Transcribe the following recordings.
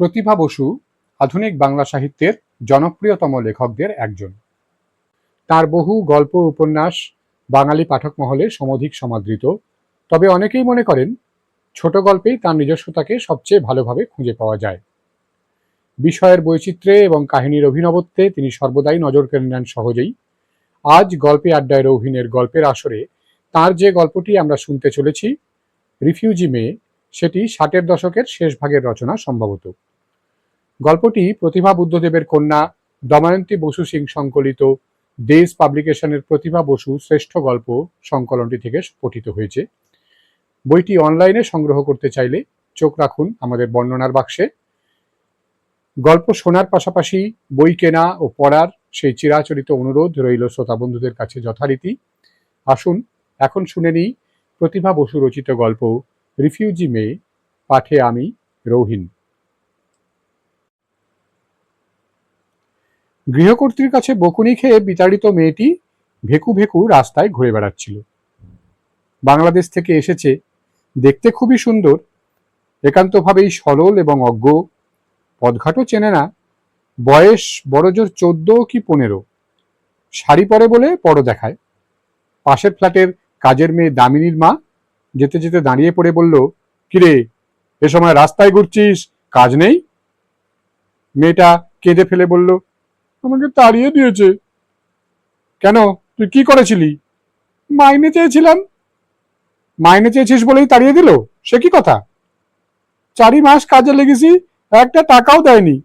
প্রতিভা বসু আধুনিক বাংলা সাহিত্যের জনপ্রিয়তম লেখকদের একজন। তার বহু গল্প, উপন্যাস বাঙালি পাঠক মহলে সমধিক সমাদৃত। তবে অনেকেই মনে করেন, ছোট গল্পেই তার নিজস্বতাকে সবচেয়ে ভালোভাবে খুঁজে পাওয়া যায়। বিষয়ের বৈচিত্র্যে এবং কাহিনীর অভিনবত্বে তিনি সর্বদাই নজর কেড়ে নেন সহজেই। আজ গল্পে আড্ডায় রৌহিনের গল্পের আসরে তার যে গল্পটি আমরা শুনতে চলেছি, রিফিউজি মেয়ে সেটি ষাটের দশকের শেষ ভাগের রচনা সম্ভবত। গল্পটি প্রতিভা বুদ্ধদেবের কন্যা দময়ন্তী বসু সিং সংকলিত দেশ পাবলিকেশনের প্রতিভা বসু শ্রেষ্ঠ গল্প সংকলনটি থেকে পঠিত হয়েছে। বইটি অনলাইনে সংগ্রহ করতে চাইলে চোখ রাখুন আমাদের বর্ণনার বাক্সে। গল্প শোনার পাশাপাশি বই কেনা ও পড়ার সেই চিরাচরিত অনুরোধ রইল শ্রোতা বন্ধুদের কাছে যথারীতি। আসুন, এখন শুনে নিই প্রতিভা বসু রচিত গল্প, রিফিউজি মেয়ে পাঠে আমি রৌহিন। গৃহকর্ত্রীর কাছে বকুনি খেয়ে বিতাড়িত মেয়েটি ভেকু ভেকু রাস্তায় ঘুরে বেড়াচ্ছিল। বাংলাদেশ থেকে এসেছে। দেখতে খুবই সুন্দর। একান্তভাবেই সরল এবং অজ্ঞ। পদঘাটও চেনে না। বয়স বড়জোর চোদ্দ কি পনেরো। শাড়ি পরে বলে বড় দেখায়। পাশের ফ্ল্যাটের কাজের মেয়ে দামিনীর মা যেতে যেতে দাঁড়িয়ে পড়ে বলল, কিরে, এ সময় রাস্তায় ঘুরছিস? কাজ নেই? মেয়েটা কেঁদে ফেলে বলল আমাকে তাড়িয়ে দিয়েছে। কেন? তুই কি করেছিলি? মাইনে চেয়েছিলাম। মাইনে চেয়েছিস বলেই তাড়িয়ে দিল? সে কি কথা? চারি মাস কাজে লেগেছি, একটা টাকাও দেয়নি।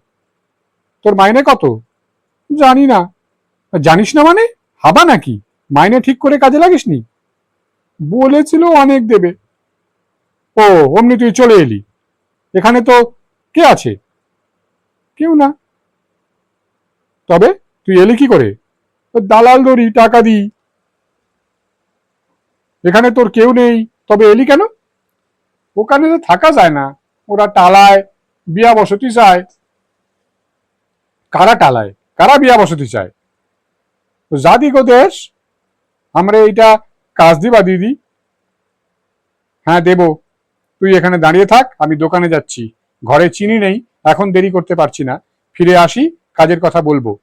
তোর মাইনে কত? জানি না। জানিস না মানে? হাবা নাকি? মাইনে ঠিক করে কাজে লাগিসনি? বলেছিল অনেক দেবে। ও, অমনি তুই চলে এলি। এখানে তো কে আছে? কেউ না। তবে তুই এলি কি করে? দালাল ধরি টাকা দিই এখানে তোর কেউ নেই, তবে এলি কেন? ওখানে তো থাকা যায় না। ওরা টালায়, বিয়া বসতি চায়। কারা টালায়? কারা বিয়া বসতি চায়? তো যা দিগো দেশ, আমরা এইটা কাজ দিবা দিদি। হ্যাঁ দেব। তুই এখানে দাঁড়িয়ে থাক, আমি দোকানে যাচ্ছি। ঘরে চিনি নেই, এখন দেরি করতে পারছি না। ফিরে আসি কাজের কথা বলব।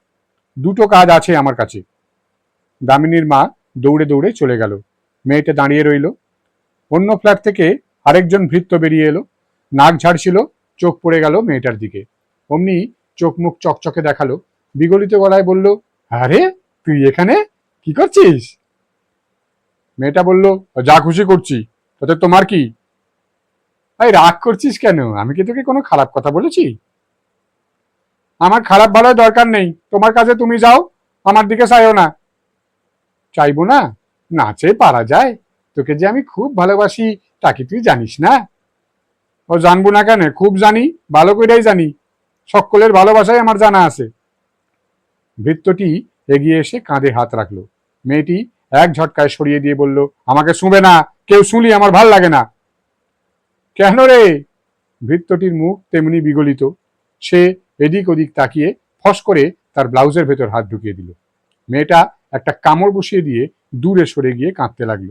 দুটো কাজ আছে আমার কাছে। দামিনীর মা দৌড়ে দৌড়ে চলে গেল। মেয়েটা দাঁড়িয়ে রইল। অন্য ফ্ল্যাট থেকে আরেকজন ভৃত্য বেরিয়ে এলো। নাক ঝাড়ছিল, চোখ পড়ে গেল মেয়েটার দিকে। অমনি চোখ মুখ চকচকে দেখাল। বিগলিত গলায় বলল, আরে, তুই এখানে? কি করছিস? মেয়েটা বলল, যা খুশি করছি। তাতে তোমার কি? ভাই রাগ করছিস কেন? আমি কি তোকে কোনো খারাপ কথা বলেছি? আমার খারাপ ভালোর দরকার নেই। তোমার কাছে তুমি যাও, আমার দিকে চাইও না। চাইব না? নাচে পারা যায়। তোকে যে আমি খুব ভালোবাসি, তা কি তুই জানিস না? ও জানব না কেন? খুব জানি, ভালো করেই জানি। সকলের ভালোবাসাই আমার জানা আছে। ভৃত্যটি এগিয়ে এসে কাঁধে হাত রাখল। মেয়েটি এক ঝটকায় সরিয়ে দিয়ে বলল, আমাকে শুবে না। কেউ শুনলি আমার ভালো লাগে না। কেন রে? ভৃত্যটির মুখ তেমনি বিগলিত। সে এদিক ওদিক তাকিয়ে ফস করে তার ব্লাউজের ভেতর হাত ঢুকিয়ে দিল। মেয়েটা একটা কামড় বসিয়ে দিয়ে দূরে সরে গিয়ে কাঁদতে লাগল।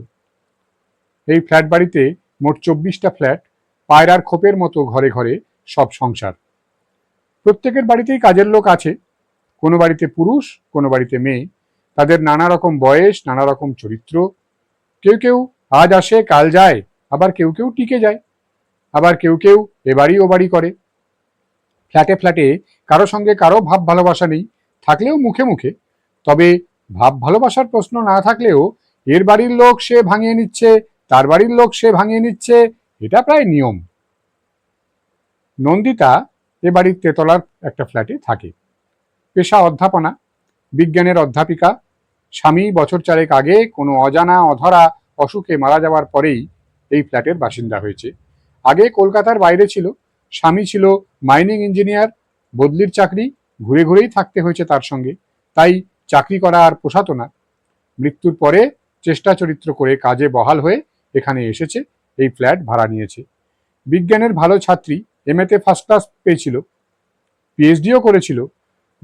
এই ফ্ল্যাট বাড়িতে মোট চব্বিশটা ফ্ল্যাট, পায়রার খোপের মতো ঘরে ঘরে সব সংসার। প্রত্যেকের বাড়িতেই কাজের লোক আছে। কোনো বাড়িতে পুরুষ, কোনো বাড়িতে মেয়ে। তাদের নানা রকম বয়স, নানা রকম চরিত্র। কেউ কেউ আজ আসে, কাল যায়। আবার কেউ কেউ টিকে যায়। আবার কেউ কেউ এবারই ও বাড়ি করে। ফ্ল্যাটে ফ্ল্যাটে কারও সঙ্গে কারও ভাব ভালোবাসা নেই থাকলেও মুখে মুখে। তবে ভাব ভালোবাসার প্রশ্ন না থাকলেও এর বাড়ির লোক সে ভাঙিয়ে নিচ্ছে, তার বাড়ির লোক সে ভাঙিয়ে নিচ্ছে, এটা প্রায় নিয়ম। নন্দিতা এ বাড়ির তেতলার একটা ফ্ল্যাটে থাকে। পেশা অধ্যাপনা, বিজ্ঞানের অধ্যাপিকা। স্বামী বছর চারেক আগে কোনো অজানা, অধরা অসুখে মারা যাওয়ার পরেই এই ফ্ল্যাটের বাসিন্দা হয়েছে। আগে কলকাতার বাইরে ছিল স্বামী ছিল মাইনিং ইঞ্জিনিয়ার, বদলির চাকরি, ঘুরে ঘুরেই থাকতে হয়েছে তার সঙ্গে। তাই চাকরি করা আর পোষাতো না। মৃত্যুর পরে চেষ্টা চরিত্র করে কাজে বহাল হয়ে এখানে এসেছে, এই ফ্ল্যাট ভাড়া নিয়েছে। বিজ্ঞানের ভালো ছাত্রী এমএতে ফার্স্ট ক্লাস পেয়েছিল। পিএইচডিও করেছিল।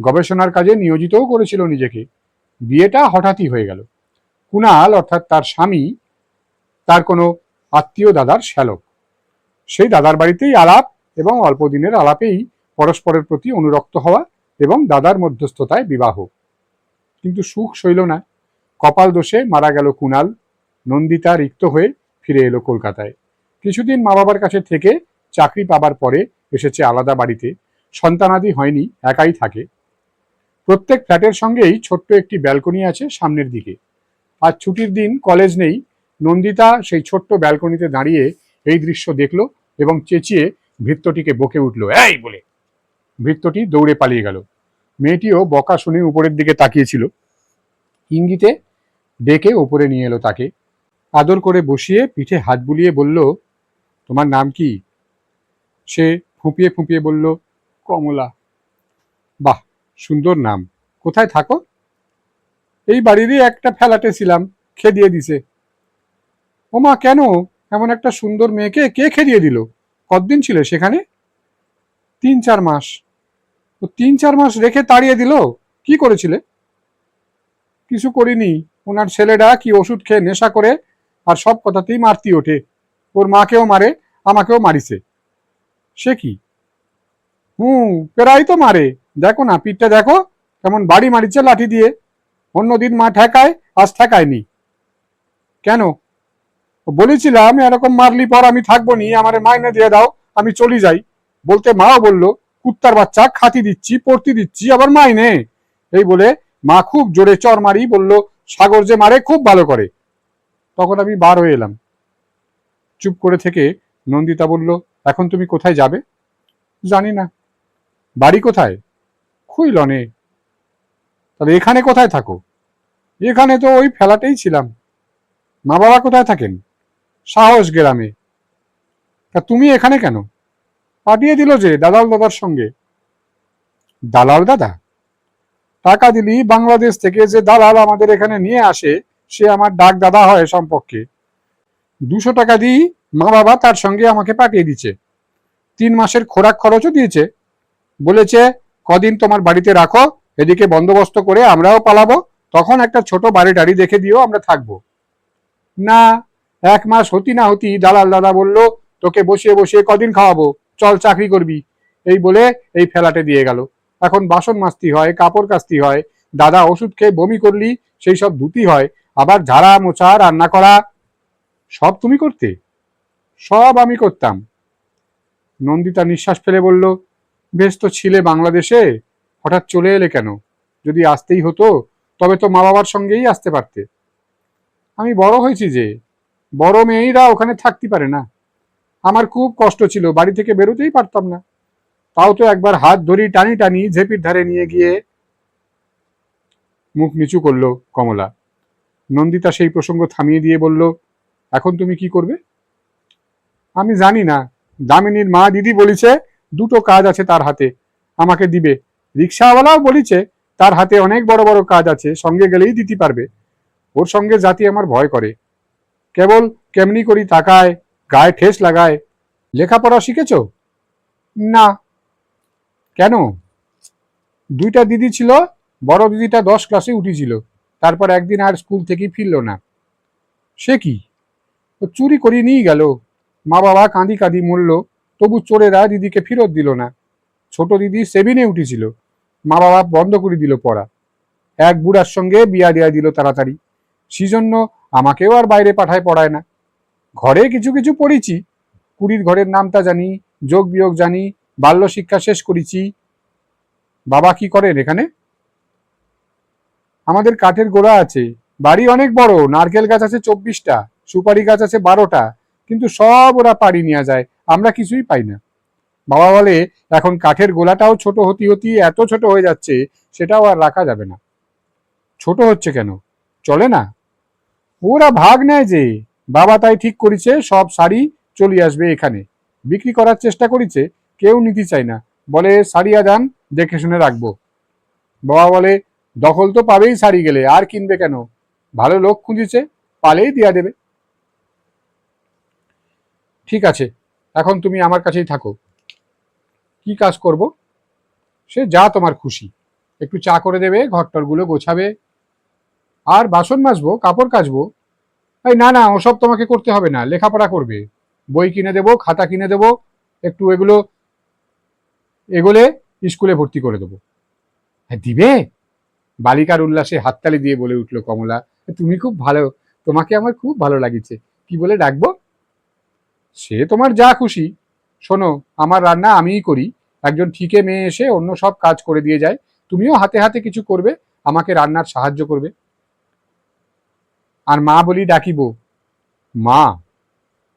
গবেষণার কাজে নিয়োজিতও করেছিল নিজেকে। বিয়েটা হঠাৎই হয়ে গেল। কুনাল অর্থাৎ তার স্বামী, তার কোনো আত্মীয় দাদার শ্যালক। সেই দাদার বাড়িতেই আলাপ এবং অল্প দিনের আলাপেই পরস্পরের প্রতি অনুরক্ত হওয়া এবং দাদার মধ্যস্থতায় বিবাহ। কিন্তু সুখ সইল না। কপাল দোষে মারা গেল কুণাল। নন্দিতা রিক্ত হয়ে ফিরে এলো কলকাতায়। কিছুদিন মা বাবার কাছে থেকে চাকরি পাবার পরে এসেছে আলাদা বাড়িতে। সন্তানাদি হয়নি, একাই থাকে। প্রত্যেক ফ্ল্যাটের সঙ্গেই ছোট্ট একটি ব্যালকনি আছে সামনের দিকে। আর ছুটির দিন কলেজ নেই। নন্দিতা সেই ছোট্ট ব্যালকনিতে দাঁড়িয়ে এই দৃশ্য দেখল এবং চেঁচিয়ে ভৃত্যটিকে বকে উঠল, এই বলে। ভৃত্যটি দৌড়ে পালিয়ে গেল। মেয়েটিও বকা শুনে উপরের দিকে তাকিয়েছিল। ইঙ্গিতে ডেকে ওপরে নিয়ে এলো তাকে। আদর করে বসিয়ে পিঠে হাত বুলিয়ে বলল, তোমার নাম কি? সে ফুঁপিয়ে ফুঁপিয়ে বলল, কমলা। বাহ, সুন্দর নাম। কোথায় থাকো? এই বাড়িরই একটা ফ্ল্যাটে ছিলাম, খেদিয়ে দিছে। ওমা, কেন? এমন একটা সুন্দর মেয়েকে কে খেদিয়ে দিল? কতদিন ছিল সেখানে? তিন, চার মাস। তিন, চার মাস রেখে তাড়িয়ে দিল? কি করেছিলে? কিছু করিনি। ওনার ছেলেটা কি ওষুধ খেয়ে নেশা করে আর সব কথাতেই মারতি ওঠে। ওর মাকেও মারে, আমাকেও মারিছে। সে কি? হুম, প্রায় তো মারে। দেখো না, পিঠটা দেখো, কেমন বাড়ি মারিছে লাঠি দিয়ে। অন্যদিন মা ঠেকায়, আজ ঠেকায়নি। কেন? বলেছিলাম, এরকম মারলি পর আমি থাকব নি, আমার মাইনে দিয়ে দাও, আমি চলে যাই। বলতে মাও বলল, কুত্তার বাচ্চা, খাতি দিচ্ছি, পড়তি দিচ্ছি, আবার মাইনে। এই বলে মা খুব জোরে চর মারি বলল, সাগর যে মারে, খুব ভালো করে। তখন আমি বার হয়ে এলাম। চুপ করে থেকে নন্দিতা বলল, এখন তুমি কোথায় যাবে? জানি না। বাড়ি কোথায়? খুইলনে তাহলে এখানে কোথায় থাকো? এখানে তো ওই ফেলাতেই ছিলাম। মা বাবা কোথায় থাকেন? সাহস গ্রামে। তা তুমি এখানে কেন? পাঠিয়ে দিল যে দালাল দাদার সঙ্গে। দালাল দাদা? টাকা দিলি বাংলাদেশ থেকে যে দালাল আমাদের এখানে নিয়ে আসে, সে আমার ডাক দাদা হয় সম্পর্কে। দুশো টাকা দিই মা বাবা তার সঙ্গে আমাকে পাঠিয়ে দিচ্ছে তিন মাসের খোরাক খরচও দিয়েছে। বলেছে, কদিন তোমার বাড়িতে রাখো, এদিকে বন্দোবস্ত করে আমরাও পালাবো, তখন একটা ছোট বাড়ি টাড়ি দেখে দিও, আমরা থাকব। না এক মাস হতি না হতি দালাল দাদা বলল, তোকে বসিয়ে বসিয়ে কদিন খাওয়াবো? চল চাকরি করবি। এই বলে এই ফেলাটে দিয়ে গেল। এখন বাসন মাস্তি হয়, কাপড় কাস্তি হয়, দাদা ওষুধ খেয়ে বমি করলি, সেই সব ধুতি হয়, আবার ঝাড়া, মোছা, রান্না করা, সব তুমি করতে? সব আমি করতাম। নন্দিতা নিঃশ্বাস ফেলে বলল, বেশ তো ছিলে বাংলাদেশে, হঠাৎ চলে এলে কেন? যদি আসতেই হতো, তবে তো মা বাবার সঙ্গেই আসতে পারতে। আমি বড় হয়েছি যে বড় মেয়েরা ওখানে থাকতে পারে না। আমার খুব কষ্ট ছিল, বাড়ি থেকে বেরোতেই পারতাম না। তাও তো একবার হাত ধরি টানি টানি ঝেপির ধারে নিয়ে গিয়ে মুখ নিচু করল কমলা। নন্দিতা সেই প্রসঙ্গ থামিয়ে দিয়ে বলল, এখন তুমি কি করবে? আমি জানি না। দামিনীর মা দিদি বলিছে, দুটো কাজ আছে তার হাতে। আমাকে দিবে। রিক্সাওয়ালাও বলিছে, তার হাতে অনেক বড় বড় কাজ আছে, সঙ্গে গেলেই দিতে পারবে। ওর সঙ্গে জাতি আমার ভয় করে। কেবল কেমনি করি তাকায় গায়ে ঠেস লাগায়। লেখাপড়া শিখেছ? না। কেন? দুইটা দিদি ছিল বড় দিদিটা দশ ক্লাসে উঠেছিল তারপর একদিন আর স্কুল থেকে ফিরল না। সে কি? ও চুরি করে নিয়ে গেল। মা বাবা কাঁদি কাঁদি মরল তবু চোরেরা দিদিকে ফেরত দিল না। ছোট দিদি সেভিনে উঠেছিল মা বাবা বন্ধ করে দিল পড়া। এক বুড়ার সঙ্গে বিয়া দেয়া দিল তাড়াতাড়ি। সেজন্য আমাকেও আর বাইরে পাঠায় পড়ায় না। ঘরে কিছু কিছু পড়েছি। কুড়ির ঘরের নামটা জানি, যোগ বিয়োগ জানি, বাল্য শিক্ষা শেষ করেছি। বাবা কি করেন এখানে? আমাদের কাঠের গোড়া আছে। বাড়ি অনেক বড়, নারকেল গাছ আছে চব্বিশটা, সুপারি গাছ আছে বারোটা, কিন্তু সব ওরা পাড়ি নিয়ে যায়, আমরা কিছুই পাই না। বাবা বলে, এখন কাঠের গোলাটাও ছোট হতি হতি এত ছোট হয়ে যাচ্ছে, সেটাও আর রাখা যাবে না। ছোট হচ্ছে কেন? চলে না? ওরা ভাগ নেয় যে বাবা তাই ঠিক করেছে, সব শাড়ি চলে আসবে এখানে। বিক্রি করার চেষ্টা করেছে, কেউ নিতে চায় না। বলে শাড়িয়া যান দেখে শুনে রাখব। বাবা বলে, দখল তো পাবেই শাড়ি গেলে, আর কিনবে কেন? ভালো লোক খুঁজেছে, পালেই দিয়া দেবে। ঠিক আছে, এখন তুমি আমার কাছেই থাকো। কি কাজ করব? সে যা তোমার খুশি। একটু চা করে দেবে, ঘরটরগুলো গোছাবে আর বাসন মাজবো, কাপড় কাচবো? এই না না, ওসব তোমাকে করতে হবে না, লেখাপড়া করবে। বই কিনে দেবো, খাতা কিনে দেবো, একটু এগুলো, এগোলে স্কুলে ভর্তি করে দেবো। হ্যাঁ দিবে? বালিকার উল্লাসে হাততালি দিয়ে বলে উঠল কমলা তুমি খুব ভালো, তোমাকে আমার খুব ভালো লাগিছে। কি বলে ডাকবো? সে তোমার যা খুশি। শোনো, আমার রান্না আমিই করি। একজন ঠিকে মেয়ে এসে অন্য সব কাজ করে দিয়ে যায়। তুমিও হাতে হাতে কিছু করবে, আমাকে রান্নার সাহায্য করবে। আর মা বলি ডাকিব। মা,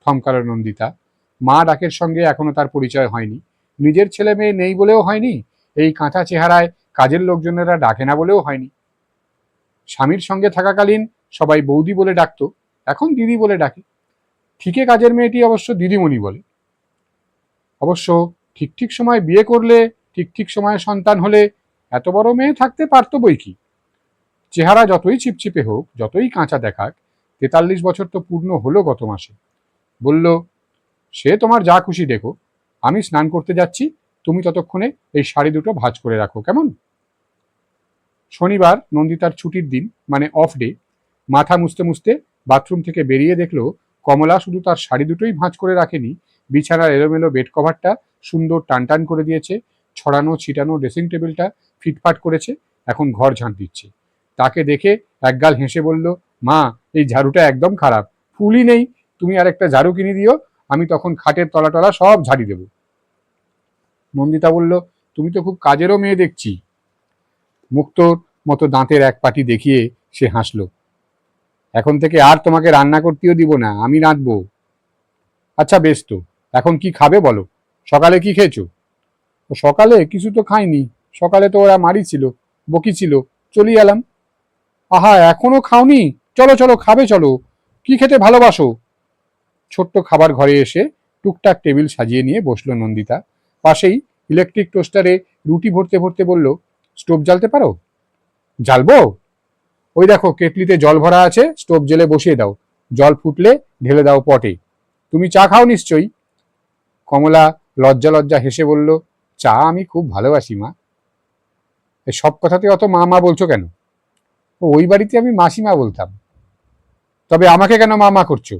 থমকালো নন্দিতা। মা ডাকের সঙ্গে এখনও তার পরিচয় হয়নি। নিজের ছেলে মেয়ে নেই বলেও হয়নি। এই কাঁথা চেহারায় কাজের লোকজনেরা ডাকে না বলেও হয়নি। স্বামীর সঙ্গে থাকাকালীন সবাই বৌদি বলে ডাকতো। এখন দিদি বলে ডাকে। ঠিকে কাজের মেয়েটি অবশ্য দিদিমণি বলে। অবশ্য ঠিক ঠিক সময় বিয়ে করলে, ঠিক ঠিক সময়ে সন্তান হলে এত বড় মেয়ে থাকতে পারতো বই কি? চেহারা যতই চিপচিপে হোক, যতই কাঁচা দেখাক, তেতাল্লিশ বছর তো পূর্ণ হলো গত মাসে। বলল, সে তোমার যা খুশি দেখো। আমি স্নান করতে যাচ্ছি, তুমি ততক্ষণে এই শাড়ি দুটো ভাঁজ করে রাখো, কেমন? শনিবার নন্দিতার ছুটির দিন মানে অফ ডে মাথা মুছতে মুছতে বাথরুম থেকে বেরিয়ে দেখল, কমলা শুধু তার শাড়ি দুটোই ভাঁজ করে রাখেনি, বিছানার এলোমেলো বেড কভারটা সুন্দর টানটান করে দিয়েছে, ছড়ানো ছিটানো ড্রেসিং টেবিলটা ফিটফাট করেছে, এখন ঘর ঝাঁট দিচ্ছে। তাকে দেখে একগাল হেসে বলল, মা, এই ঝাড়ুটা একদম খারাপ। ফুলই নেই। তুমি আর একটা ঝাড়ু কিনে দিও। আমি তখন খাটের তলা টলা সব ঝাড়ি দেব। নন্দিতা বলল, তুমি তো খুব কাজেরও মেয়ে দেখছি। মুক্তোর মতো দাঁতের এক পাটি দেখিয়ে সে হাসলো, এখন থেকে আর তোমাকে রান্না করতেও দিব না, আমি রাঁধবো। আচ্ছা বেশ তো। এখন কি খাবে বলো? সকালে কি খেয়েছো? সকালে কিছু তো খাইনি। সকালে তো ওরা মারি ছিল, বকি ছিল। চলি এলাম। আহা, এখনও খাওনি? চলো চলো, খাবে, চলো। কি খেতে ভালোবাসো? ছোট্ট খাবার ঘরে এসে টুকটাক টেবিল সাজিয়ে নিয়ে বসল নন্দিতা। পাশেই ইলেকট্রিক টোস্টারে রুটি ভরতে ভরতে বলল স্টোভ জ্বালতে পারো? জ্বালবো? ওই দেখো, কেটলিতে জল ভরা আছে স্টোভ জেলে বসিয়ে দাও। জল ফুটলে ঢেলে দাও পটে। তুমি চা খাও নিশ্চয়ই? কমলা লজ্জা লজ্জা হেসে বলল, চা আমি খুব ভালোবাসি, মা। সব কথাতে অত মা মা বলছো কেন? ওই বাড়িতে আমি মাসিমা বলতাম। তবে আমাকে কেন মা মা করছ?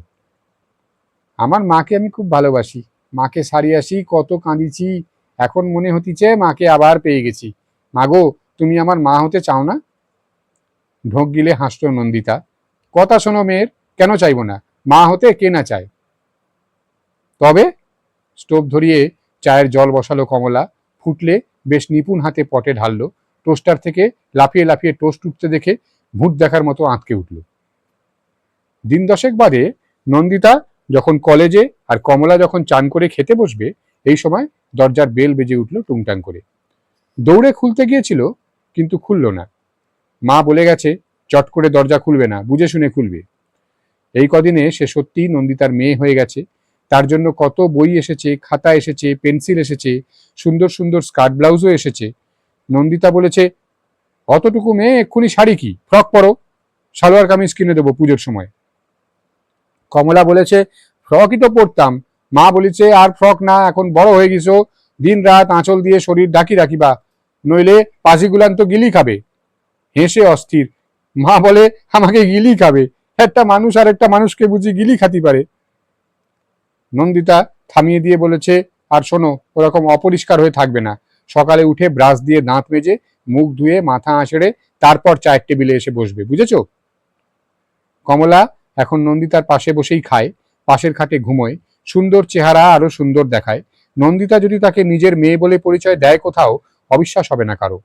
আমার মাকে আমি খুব ভালোবাসি। মাকে সারি আসি, কত কাঁদিছি, এখন মনে হতিছে মাকে আবার পেয়ে গেছি। মাগো, তুমি আমার মা হতে চাও না? ঢোক গিলে হাসল নন্দিতা। কথা শোনো মেয়ের, কেন চাইব না? মা হতে কে না চায়? তবে স্টোভ ধরিয়ে চায়ের জল বসালো কমলা, ফুটলে বেশ নিপুণ হাতে পটে ঢাললো। টোস্টার থেকে লাফিয়ে লাফিয়ে টোস্ট উঠতে দেখে ভূত দেখার মতো আঁতকে উঠল। দিন দশেক বাদে নন্দিতা যখন কলেজে আর কমলা যখন চান করে খেতে বসবে, এই সময় দরজার বেল বেজে উঠল টুংটাং করে। দৌড়ে খুলতে গিয়েছিল, কিন্তু খুলল না। মা বলে গেছে, চট করে দরজা খুলবে না, বুঝে শুনে খুলবে। এই কদিনে সে সত্যিই নন্দিতার মেয়ে হয়ে গেছে। তার জন্য কত বই এসেছে, খাতা এসেছে, পেন্সিল এসেছে, সুন্দর সুন্দর স্কার্ট ব্লাউজও এসেছে। নন্দিতা বলেছে, অতটুকু মেয়ে, এক্ষুনি শাড়ি কি? ফ্রক পরো, সালোয়ার কামিজ কিনে দেবো পুজোর সময়। কমলা বলেছে, ফ্রকই তো পরতাম। মা বলেছে, আর ফ্রক না, এখন বড় হয়ে গেছো। দিন রাত আঁচল দিয়ে শরীর ডাকি রাখিবা, নইলে পাজিগুলান তো গিলি খাবে। হেসে অস্থির। মা বলে, আমাকে গিলি খাবে। একটা মানুষ আর একটা মানুষকে বুঝি গিলি খাতি পারে। নন্দিতা থামিয়ে দিয়ে বলেছে, আর শোনো, ওরকম অপরিষ্কার হয়ে থাকবে না। সকালে উঠে ব্রাশ দিয়ে দাঁত মেজে, মুখ ধুয়ে, মাথা আঁচড়ে, তারপর চায়ের টেবিলে এসে বসবে, বুঝেছ? কমলা এখন নন্দিতার পাশে বসেই খায়, পাশের খাটে ঘুমোয়, সুন্দর চেহারা আরও সুন্দর দেখায়। নন্দিতা যদি তাকে নিজের মেয়ে বলে পরিচয় দেয় কোথাও, অবিশ্বাস হবে না কারও।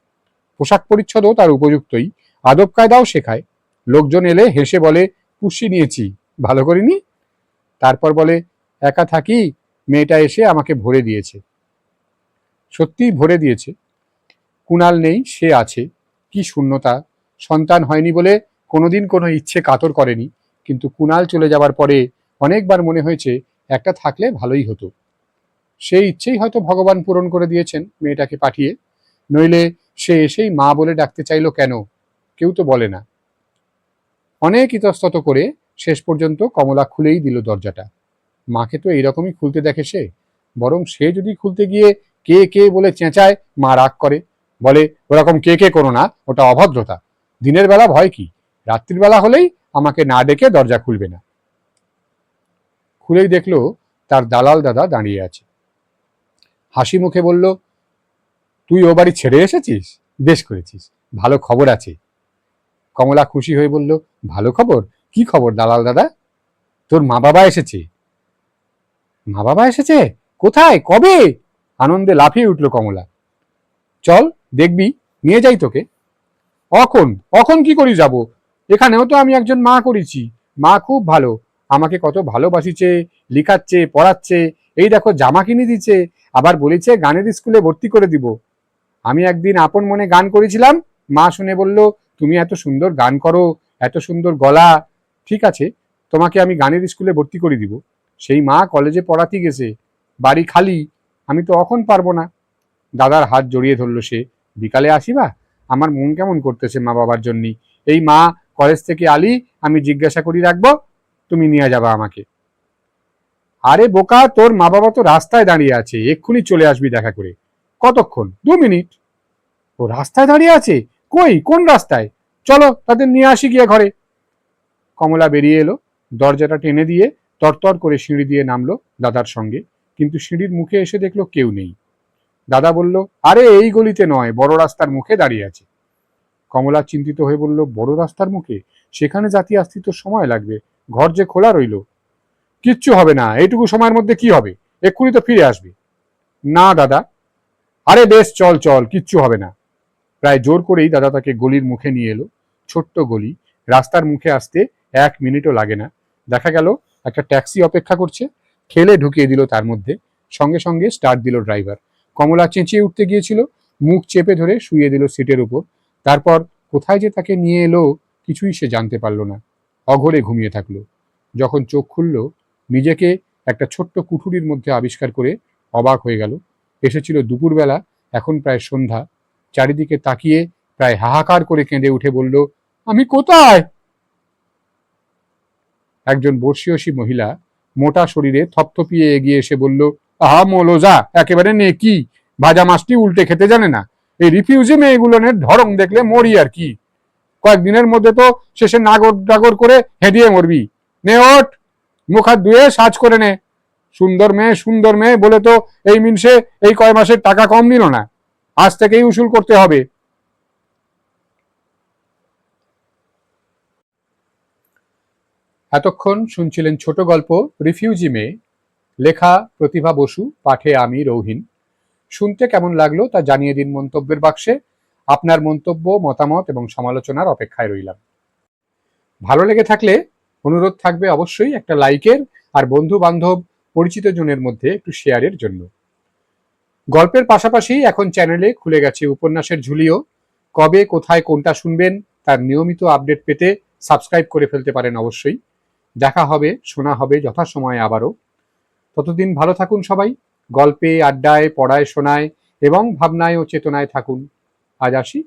পোশাক পরিচ্ছদও তার উপযুক্তই, আদব কায়দাও শেখায়। লোকজন এলে হেসে বলে পুষি নিয়েছি, ভালো করিনি? তারপর বলে, একা থাকি? মেয়েটা এসে আমাকে ভরে দিয়েছে। সত্যিই ভরে দিয়েছে। কুণাল নেই, সে আছে। কি শূন্যতা। সন্তান হয়নি বলে কোনোদিন কোনো ইচ্ছে কাতর করেনি। কিন্তু কুণাল চলে যাবার পরে অনেকবার মনে হয়েছে একটা থাকলে ভালোই হতো। সেই ইচ্ছেই হয়তো ভগবান পূরণ করে দিয়েছেন মেয়েটাকে পাঠিয়ে। নইলে সে এসেই মা বলে ডাকতে চাইলো কেন? কেউ তো বলে না। অনেক ইতস্তত করে শেষ পর্যন্ত কমলা খুলেই দিল দরজাটা। মাকে তো এইরকমই খুলতে দেখে সে। বরং সে যদি খুলতে গিয়ে কে কে বলে চেঁচায়, মা রাগ করে। বলে, ওরকম কে কে করো না, ওটা অভদ্রতা। দিনের বেলা ভয় কি? রাত্রির বেলা হলেই আমাকে না ডেকে দরজা খুলবে না। খুলেই দেখল, তার দালাল দাদা দাঁড়িয়ে আছে। হাসি মুখে বলল, তুই ও বাড়ি ছেড়ে এসেছিস? বেশ করেছিস, ভালো খবর আছে। কমলা খুশি হয়ে বলল, ভালো খবর? কি খবর দালাল দাদা? তোর মা বাবা এসেছে? মা বাবা এসেছে? কোথায়? কবে? আনন্দে লাফিয়ে উঠল কমলা। চল, দেখবি, নিয়ে যাই তোকে। অখন অখন কি করি যাব? এখানেও তো আমি একজন মা করেছি। মা খুব ভালো। আমাকে কত ভালোবাসিছে, লিখাচ্ছে, পড়াচ্ছে। এই দেখো, জামা কিনে দিচ্ছে। আবার বলেছে, গানের স্কুলে ভর্তি করে দিব। আমি একদিন আপন মনে গান করেছিলাম। মা শুনে বলল, তুমি এত সুন্দর গান করো, এত সুন্দর গলা। ঠিক আছে, তোমাকে আমি গানের স্কুলে ভর্তি করে দিব। সেই মা কলেজে পড়াতে গেছে। বাড়ি খালি আমি তো এখন পারব না। দাদার হাত জড়িয়ে ধরলো সে। বিকালে আসিবা আমার মন কেমন করতেছে মা বাবার জন্যই এই মা, কলেজ থেকে আলি, আমি জিজ্ঞাসা করি, রাখব? তুমি নিয়ে যাবা আমাকে। আরে বোকা, তোর মা বাবা তো রাস্তায় দাঁড়িয়ে আছে। এক্ষুনি চলে আসবি দেখা করে। কতক্ষণ? দু মিনিট। ও রাস্তায় দাঁড়িয়ে আছে? কই? কোন রাস্তায়? চলো, তাদের নিয়ে আসি গিয়ে ঘরে। কমলা বেরিয়ে এলো। দরজাটা টেনে দিয়ে তরতর করে সিঁড়ি দিয়ে নামলো দাদার সঙ্গে। কিন্তু সিঁড়ির মুখে এসে দেখল কেউ নেই। দাদা বলল, আরে, এই গলিতে নয়, বড় রাস্তার মুখে দাঁড়িয়ে আছে। কমলা চিন্তিত হয়ে বলল, বড় রাস্তার মুখে? সেখানে জাতি আসতে তো সময় লাগবে, ঘর যে খোলা রইল। কিচ্ছু হবে না, এইটুকু সময়ের মধ্যে কি হবে? এক্ষুনি তো ফিরে আসবে। না, দাদা। আরে, বেশ, চল চল, কিচ্ছু হবে না। প্রায় জোর করেই দাদা তাকে গলির মুখে নিয়ে এলো। ছোট্ট গলি, রাস্তার মুখে আসতে এক মিনিটও লাগে না। দেখা গেল, একটা ট্যাক্সি অপেক্ষা করছে। ঠেলে ঢুকিয়ে দিল তার মধ্যে। সঙ্গে সঙ্গে স্টার্ট দিল ড্রাইভার কমলা চেঁচিয়ে উঠতে গিয়েছিল, মুখ চেপে ধরে শুয়ে দিল সিটের উপর। তারপর কোথায় যে তাকে নিয়ে এলো কিছুই সে জানতে পারল না। অঘরে ঘুমিয়ে থাকল। যখন চোখ খুলল, নিজেকে একটা ছোট্ট কুঠুরির মধ্যে আবিষ্কার করে অবাক হয়ে গেল। এসেছিল দুপুরবেলা, এখন প্রায় সন্ধ্যা। চারিদিকে তাকিয়ে প্রায় হাহাকার করে কেঁদে উঠে বলল, আমি কোথায়? একজন বর্ষীয়সী মহিলা মোটা শরীরে থপথপিয়ে এগিয়ে এসে বলল, আহা মৌলজা, একেবারে নেকি। ভাজা মাছটি উল্টে খেতে জানে না। এই রিফিউজি মেয়েগুলোনের ধরং দেখলে মরি আর কি। কয়েকদিনের মধ্যে তো শেষে নাগর ডাগর করে হেঁটিয়ে মরবি। নে ওঠ, মুখ হাত ধুয়ে সাজ করে নে। সুন্দর মেয়ে সুন্দর মেয়ে বলে তো এই মিনসে এই কয় মাসের টাকা কম নিল না। আজ থেকেই উসুল করতে হবে। এতক্ষণ শুনছিলেন ছোট গল্প, রিফিউজি মেয়ে, লেখা প্রতিভা বসু, পাঠে আমি রৌহিন। শুনতে কেমন লাগল তা জানিয়ে দিন মন্তব্যের বাক্সে। আপনার মন্তব্য, মতামত এবং সমালোচনার অপেক্ষায় রইলাম। ভালো লেগে থাকলে অনুরোধ থাকবে অবশ্যই একটা লাইকের আর বন্ধু বান্ধব পরিচিত জনের মধ্যে একটু শেয়ারের জন্য। গল্পের পাশাপাশি এখন চ্যানেলে খুলে গেছে উপন্যাসের ঝুলিও। কবে, কোথায়, কোনটা শুনবেন তার নিয়মিত আপডেট পেতে সাবস্ক্রাইব করে ফেলতে পারেন অবশ্যই। দেখা হবে, শোনা হবে যথাসময়ে আবারও। ততদিন ভালো থাকুন সবাই, গল্পে, আড্ডায়, পড়ায়, শোনায় এবং ভাবনায় ও চেতনায় থাকুন। আজ আসি।